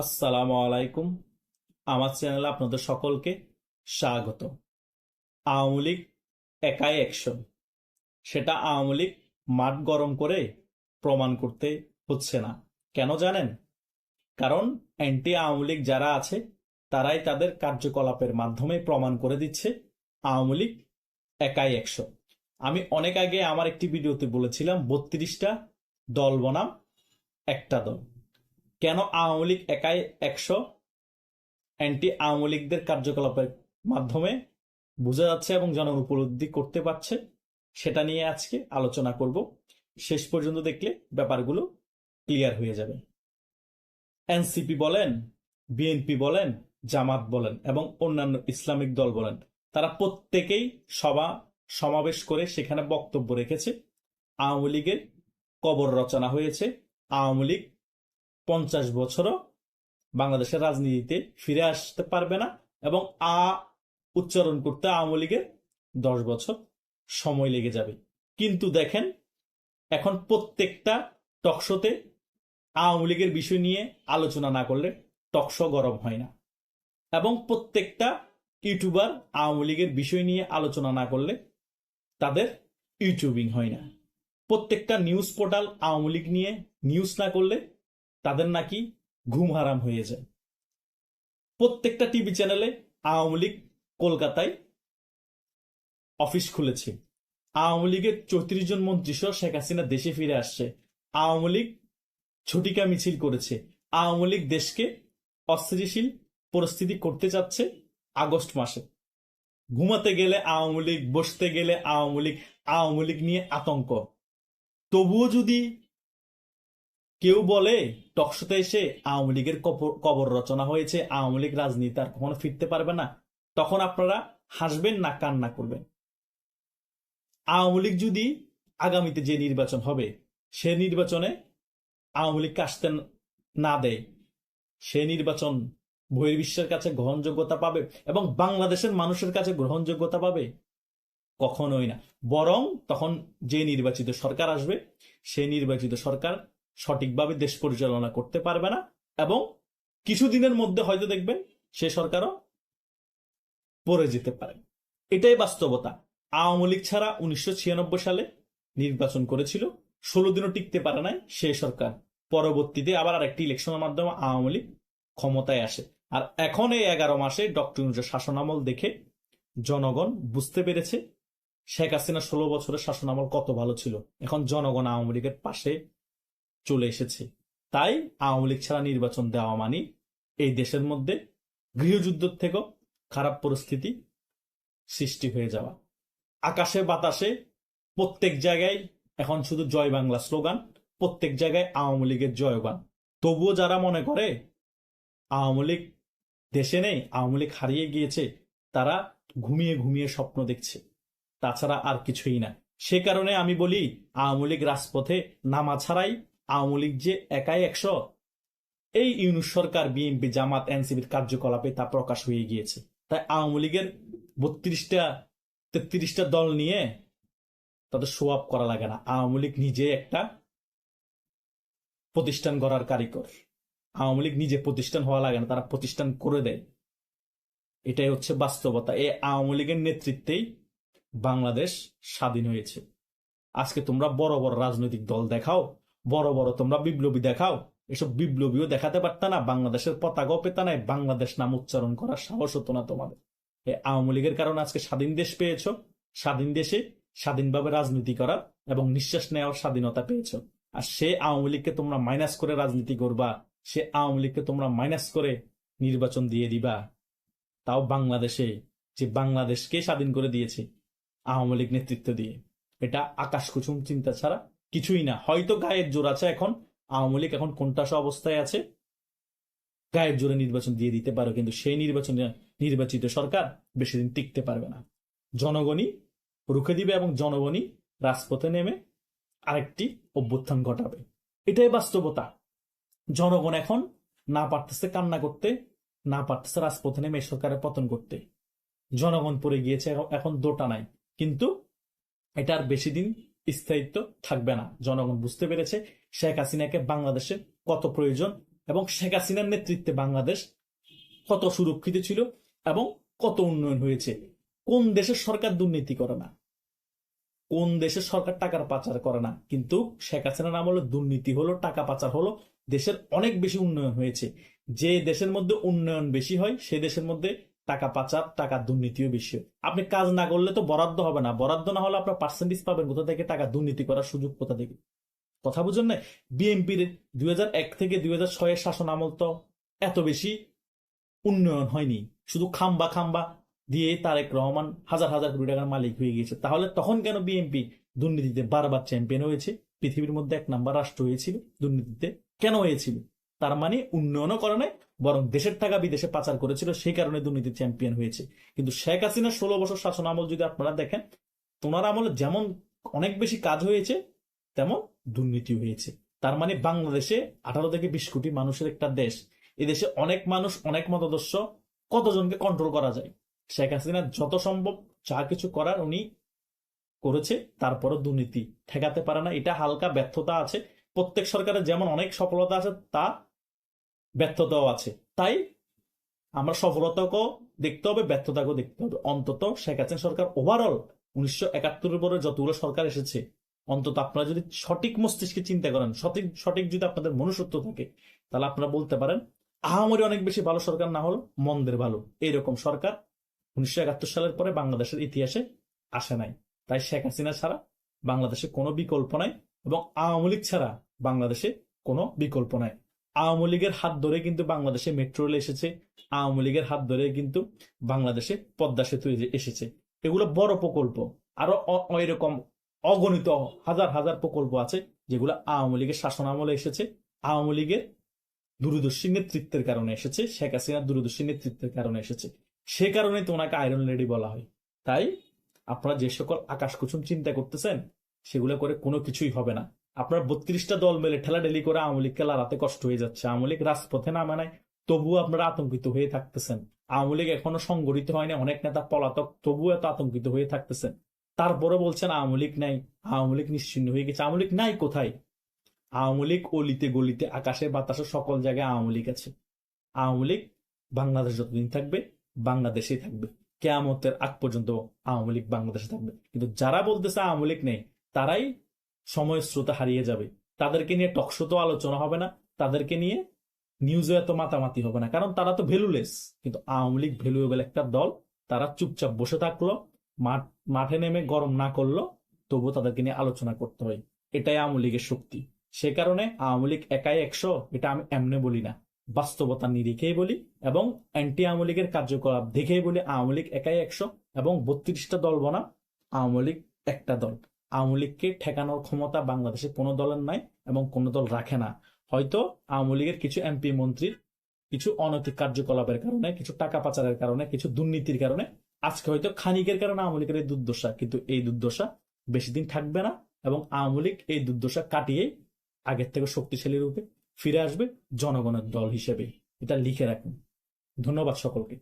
আসসালামু আলাইকুম। আমার চ্যানেলে আপনাদের সকলকে স্বাগত। আওয়ামী লীগ একাই অ্যাকশন সেটা আওয়ামী লীগ মাঠ গরম করে প্রমাণ করতে হচ্ছে না। কেন জানেন? কারণ অ্যান্টি আওয়ামী লীগ যারা আছে, তারাই তাদের কার্যকলাপের মাধ্যমে প্রমাণ করে দিচ্ছে আওয়ামী লীগ একাই অ্যাকশন আমি অনেক আগে আমার একটি ভিডিওতে বলেছিলাম, বত্রিশটা দল বনাম, একটা দল। কেন আওয়ামী লীগ একাই একশো অ্যান্টি আওয়ামী লীগদের কার্যকলাপের মাধ্যমে বোঝা যাচ্ছে এবং জন উপলব্ধি করতে পারছে, সেটা নিয়ে আজকে আলোচনা করব। শেষ পর্যন্ত দেখলে ব্যাপারগুলো ক্লিয়ার হয়ে যাবে। এনসিপি বলেন, বিএনপি বলেন, জামাত বলেন এবং অন্যান্য ইসলামিক দল বলেন, তারা প্রত্যেকেই সভা সমাবেশ করে সেখানে বক্তব্য রেখেছে। আওয়ামী লীগের কবর রচনা হয়েছে। আওয়ামী লীগ পঞ্চাশ বছরও বাংলাদেশের রাজনীতিতে ফিরে আসতে পারবে না এবং আ উচ্চারণ করতে আওয়ামী লীগের দশ বছর সময় লেগে যাবে। কিন্তু দেখেন, এখন প্রত্যেকটা টকশোতে আওয়ামী লীগের বিষয় নিয়ে আলোচনা না করলে টকশো গরম হয় না। এবং প্রত্যেকটা ইউটিউবার আওয়ামী লীগের বিষয় নিয়ে আলোচনা না করলে তাদের ইউটিউবিং হয় না। প্রত্যেকটা নিউজ পোর্টাল আওয়ামী লীগ নিয়ে নিউজ না করলে তাদের নাকি ঘুম হারাম হয়ে যায়। প্রত্যেকটা টিভি চ্যানেলে আওয়ামী লীগ কলকাতায় অফিস খুলেছে। আওয়ামী লীগের চৌত্রিশ জন মন্ত্রী সহ শেখ হাসিনা দেশে ফিরে আসছে। আওয়ামী লীগ ছুটিকা মিছিল করেছে। আওয়ামী লীগ দেশকে অস্থিতিশীল পরিস্থিতি করতে চাচ্ছে আগস্ট মাসে। ঘুমাতে গেলে আওয়ামী লীগ, বসতে গেলে আওয়ামী লীগ আওয়ামী লীগ নিয়ে আতঙ্ক। তবুও যদি কেউ বলে টকশোতে এসে আওয়ামী লীগের কবর- রচনা হয়েছে, আওয়ামী লীগ রাজনীতি আর কখনো ফিরতে পারবে না। তখন আপনারা হাসবেন না, কান্না করবেন। আওয়ামী লীগ যদি আগামীতে যে নির্বাচন হবে, সে নির্বাচনে আওয়ামী লীগকে আসতে না দেয়, সে নির্বাচন বহির্বিশ্বের কাছে গ্রহণযোগ্যতা পাবে এবং বাংলাদেশের মানুষের কাছে গ্রহণযোগ্যতা পাবে, কখনোই না। বরং তখন যে নির্বাচিত সরকার আসবে সেই নির্বাচিত সরকার সঠিকভাবে দেশ পরিচালনা করতে পারবে না এবং কিছুদিনের মধ্যে হয়তো দেখবেন সে সরকারও পড়ে যেতে পারে। এটাই বাস্তবতা। আওয়ামী লীগ ছাড়া উনিশশো ছিয়ানব্বই সালে নির্বাচন করেছিল, ষোলো দিনও টিকতে পারে নাই সে সরকার। পরবর্তীতে আবার আরেকটি ইলেকশনের মাধ্যমে আওয়ামী লীগ ক্ষমতায় আসে। আর এখন এই এগারো মাসে ডক্টর ইউনুসের শাসনামল দেখে জনগণ বুঝতে পেরেছে, শেখ হাসিনা ষোলো বছরের শাসনামল কত ভালো ছিল। এখন জনগণ আওয়ামী লীগের পাশে চলে এসেছে। তাই আওয়ামী লীগ ছাড়া নির্বাচন দেওয়া মানে এই দেশের মধ্যে গৃহযুদ্ধ থেকেও খারাপ পরিস্থিতি সৃষ্টি হয়ে যাওয়া। আকাশে বাতাসে প্রত্যেক জায়গায় এখন শুধু জয় বাংলা স্লোগান, প্রত্যেক জায়গায় আওয়ামী লীগের জয়গান। তবুও যারা মনে করে আওয়ামী লীগ দেশে নেই, আওয়ামী লীগ হারিয়ে গিয়েছে, তারা ঘুমিয়ে ঘুমিয়ে স্বপ্ন দেখছে। তাছাড়া আর কিছুই না। সে কারণে আমি বলি, আওয়ামী লীগ রাজপথে নামা ছাড়াই আওয়ামী লীগ যে একাই একশো, এই ইউনুস সরকার, বিএনপি, জামাত এনসিবির কার্যকলাপে তা প্রকাশ হয়ে গিয়েছে। তাই আওয়ামী লীগের বত্রিশটা, তেত্রিশটা দল নিয়ে তাদের শো আপ করা লাগে না। আওয়ামী লীগ নিজে একটা প্রতিষ্ঠান গড়ার কারিগর। আওয়ামী লীগ নিজে প্রতিষ্ঠান হওয়া লাগে না, তারা প্রতিষ্ঠান করে দেয়। এটাই হচ্ছে বাস্তবতা। এই আওয়ামী লীগের নেতৃত্বেই বাংলাদেশ স্বাধীন হয়েছে। আজকে তোমরা বড় বড় রাজনৈতিক দল দেখাও বড় বড় তোমরা বিপ্লবী দেখাও। এসব বিপ্লবীও দেখাতে পারতা না, বাংলাদেশের পতাকাও পেতা নাই, বাংলাদেশ নাম উচ্চারণ করার সাহস হতো না তোমাদের। এই আওয়ামী লীগের কারণে আজকে স্বাধীন দেশ পেয়েছ, স্বাধীন দেশে স্বাধীনভাবে রাজনীতি করার এবং নিঃশ্বাস নেওয়ার স্বাধীনতা পেয়েছ। আর সে আওয়ামী লীগকে তোমরা মাইনাস করে রাজনীতি করবা, সে আওয়ামী লীগকে তোমরা মাইনাস করে নির্বাচন দিয়ে দিবা। তাও বাংলাদেশে, যে বাংলাদেশকে স্বাধীন করে দিয়েছে আওয়ামী লীগ নেতৃত্ব দিয়ে। এটা আকাশ কুসুম চিন্তা ছাড়া কিছুই না। হয়তো গায়ের জোর আছে এখন। আওয়ামী লীগ এখন কোনটাস অবস্থায় আছে? গায়ের জোরে নির্বাচন দিয়ে দিতে পারো, কিন্তু সেই নির্বাচনে নির্বাচিত সরকার বেশি দিন টিকতে পারবে না। জনগণই রুখে দিবে এবং জনগণই রাজপথে নেমে আরেকটি অভ্যুত্থান ঘটাবে। এটাই বাস্তবতা। জনগণ এখন না পারতেছে কান্না করতে, না পারতেছে রাজপথে নেমে সরকারের পতন করতে জনগণ পড়ে গিয়েছে এখন- দোটা নাই। কিন্তু এটা আর বেশি দিন স্থায়িত্ব থাকবে না। জনগণ বুঝতে পেরেছে শেখ হাসিনাকে বাংলাদেশে কত প্রয়োজন এবং শেখ হাসিনার নেতৃত্বে বাংলাদেশ কত সুরক্ষিত ছিল এবং কত উন্নয়ন হয়েছে। কোন দেশের সরকার দুর্নীতি করে না? কোন দেশের সরকার টাকার পাচার করে না? কিন্তু শেখ হাসিনার আমলে দুর্নীতি হলো, টাকা পাচার হলো, দেশের অনেক বেশি উন্নয়ন হয়েছে। যে দেশের মধ্যে উন্নয়ন বেশি হয়, সে দেশের মধ্যে টাকা পাচার, টাকা দুর্নীতিও বেশি আপনি কাজ না করলে তো বরাদ্দ হবে না। বরাদ্দ না হলে আপনার পার্সেন্টেজ পাবেন কোথা থেকে? টাকা দুর্নীতি করার সুযোগ কোথা থেকে? কথা বুঝুন না বিএনপির দুই থেকে দুই ছয়ের শাসন আমল তো এত বেশি উন্নয়ন হয়নি। শুধু খাম্বা খাম্বা দিয়ে তারেক রহমান হাজার হাজার কোটি টাকার মালিক হয়ে গিয়েছে। তাহলে তখন কেন বিএনপি দুর্নীতিতে বারবার চ্যাম্পিয়ন হয়েছে? পৃথিবীর মধ্যে এক নাম্বার রাষ্ট্র হয়েছিল, দুর্নীতিতে কেন হয়েছিল? তার মানে উন্নয়নও করে নাই, বরং দেশের টাকা বিদেশে পাচার করেছিল, সেই কারণে দুর্নীতি চ্যাম্পিয়ন হয়েছে। কিন্তু শেখ হাসিনার ষোলো বছর শাসন আমল যদি আপনারা দেখেন, তোনার আমলে যেমন অনেক বেশি কাজ হয়েছে, তেমন দুর্নীতি হয়েছে। তার মানে বাংলাদেশে আঠারো থেকে বিশ কোটি মানুষের একটা দেশ। এদেশে অনেক মানুষ, অনেক মতাদর্শ, কতজনকে কন্ট্রোল করা যায়? শেখ হাসিনা যত সম্ভব যা কিছু করার উনি করেছে, তারপরও দুর্নীতি ঠেকাতে পারে না। এটা হালকা ব্যর্থতা আছে। প্রত্যেক সরকারের যেমন অনেক সফলতা আছে, তা ব্যর্থতাও আছে। তাই আমরা সফলতাকেও দেখতে হবে, ব্যর্থতাকেও দেখতে হবে। অন্তত শেখ হাসিনা সরকার ওভারঅল উনিশশো একাত্তরের পরে যতগুলো সরকার এসেছে, অন্তত আপনারা যদি সঠিক মস্তিষ্কে চিন্তা করেন, সঠিক সঠিক যদি আপনাদের মনুষ্যত্ব থাকে, তাহলে আপনারা বলতে পারেন, আহামরি অনেক বেশি ভালো সরকার না হলো মন্দের ভালো। এইরকম সরকার উনিশশো একাত্তর সালের পরে বাংলাদেশের ইতিহাসে আসে নাই। তাই শেখ হাসিনা ছাড়া বাংলাদেশে কোনো বিকল্প নাই এবং আওয়ামী লীগ ছাড়া বাংলাদেশে কোনো বিকল্প নাই। আওয়ামী লীগের হাত ধরে কিন্তু বাংলাদেশে মেট্রো রেল এসেছে, আওয়ামী লীগের হাত ধরে কিন্তু বাংলাদেশে পদ্মা সেতু এসেছে। এগুলো বড় প্রকল্প, আরও এরকম অগণিত হাজার হাজার প্রকল্প আছে, যেগুলো আওয়ামী লীগের শাসন আমলে এসেছে। আওয়ামী লীগের দূরদর্শী নেতৃত্বের কারণে এসেছে, শেখ হাসিনার দূরদর্শী নেতৃত্বের কারণে এসেছে। সে কারণে তো ওনাকে আয়রন লেডি বলা হয়। তাই আপনারা যে সকল আকাশ কুসুম চিন্তা করতেছেন, সেগুলো করে কোনো কিছুই হবে না। আপনার বত্রিশটা দল মেলে ঠেলাঠেলি করে আওয়ামী লীগকে লড়াতে কষ্ট হয়ে যাচ্ছে আওয়ামী লীগ রাজপথে নামে নাই তবুও আপনারা আতঙ্কিত হয়ে থাকতেছেন আওয়ামী লীগ এখনও সংগঠিত হয়নি অনেক নেতা পলাতক তবুও এত আতঙ্কিত হয়ে থাকতেছেন তারপরে বলছেন আওয়ামী লীগ নাই আওয়ামী লীগ নিশ্চিন্ন হয়ে গেছে আওয়ামী লীগ নাই কোথায় আওয়ামী লীগ অলিতে গলিতে আকাশে বাতাসে সকল জায়গায় আওয়ামী লীগ আছে আওয়ামী লীগ বাংলাদেশ যতদিন থাকবে বাংলাদেশেই থাকবে কেয়ামতের আগ পর্যন্ত আওয়ামী লীগ বাংলাদেশে থাকবে কিন্তু যারা বলতেছে আওয়ামী লীগ নেই তারাই সময় স্রোতে হারিয়ে যাবে। তাদেরকে নিয়ে টকশো তো আলোচনা হবে না, তাদেরকে নিয়ে নিউজে এত মাতামাতি হবে না। কারণ তারা তো ভ্যালুলেস কিন্তু আওয়ামী লীগ ভ্যালুয়েবল একটা দল, তারা চুপচাপ বসে থাকল, মাঠ, মাঠে নেমে গরম না করল, তবুও তাদেরকে নিয়ে আলোচনা করতে হয়। এটাই আওয়ামী লীগের শক্তি। সে কারণে আওয়ামী লীগ একাই একশো, এটা আমি এমনি বলি না। বাস্তবতা নিরিখেই বলি এবং অ্যান্টি আওয়ামী লীগের কার্যকলাপ দেখেই বলি আওয়ামী লীগ একাই একশো এবং বত্রিশটা দল বনা আওয়ামী লীগ একটা দল। আওয়ামী লীগকে ঠেকানোর ক্ষমতা বাংলাদেশে কোনো দলের নাই এবং কোনো দল রাখে না। হয়তো আওয়ামী লীগের কিছু এমপি মন্ত্রীর কিছু অনৈতিক কার্যকলাপের কারণে, কিছু টাকা পাচারের কারণে, কিছু দুর্নীতির কারণে আজকে হয়তো খানিকের কারণে আওয়ামী লীগের এই দুর্দশা, কিন্তু এই দুর্দশা বেশি দিন থাকবে না এবং আওয়ামী লীগ এই দুর্দশা কাটিয়ে আগের থেকে শক্তিশালী রূপে ফিরে আসবে জনগণের দল হিসেবে এটা লিখে রাখুন। ধন্যবাদ সকলকে।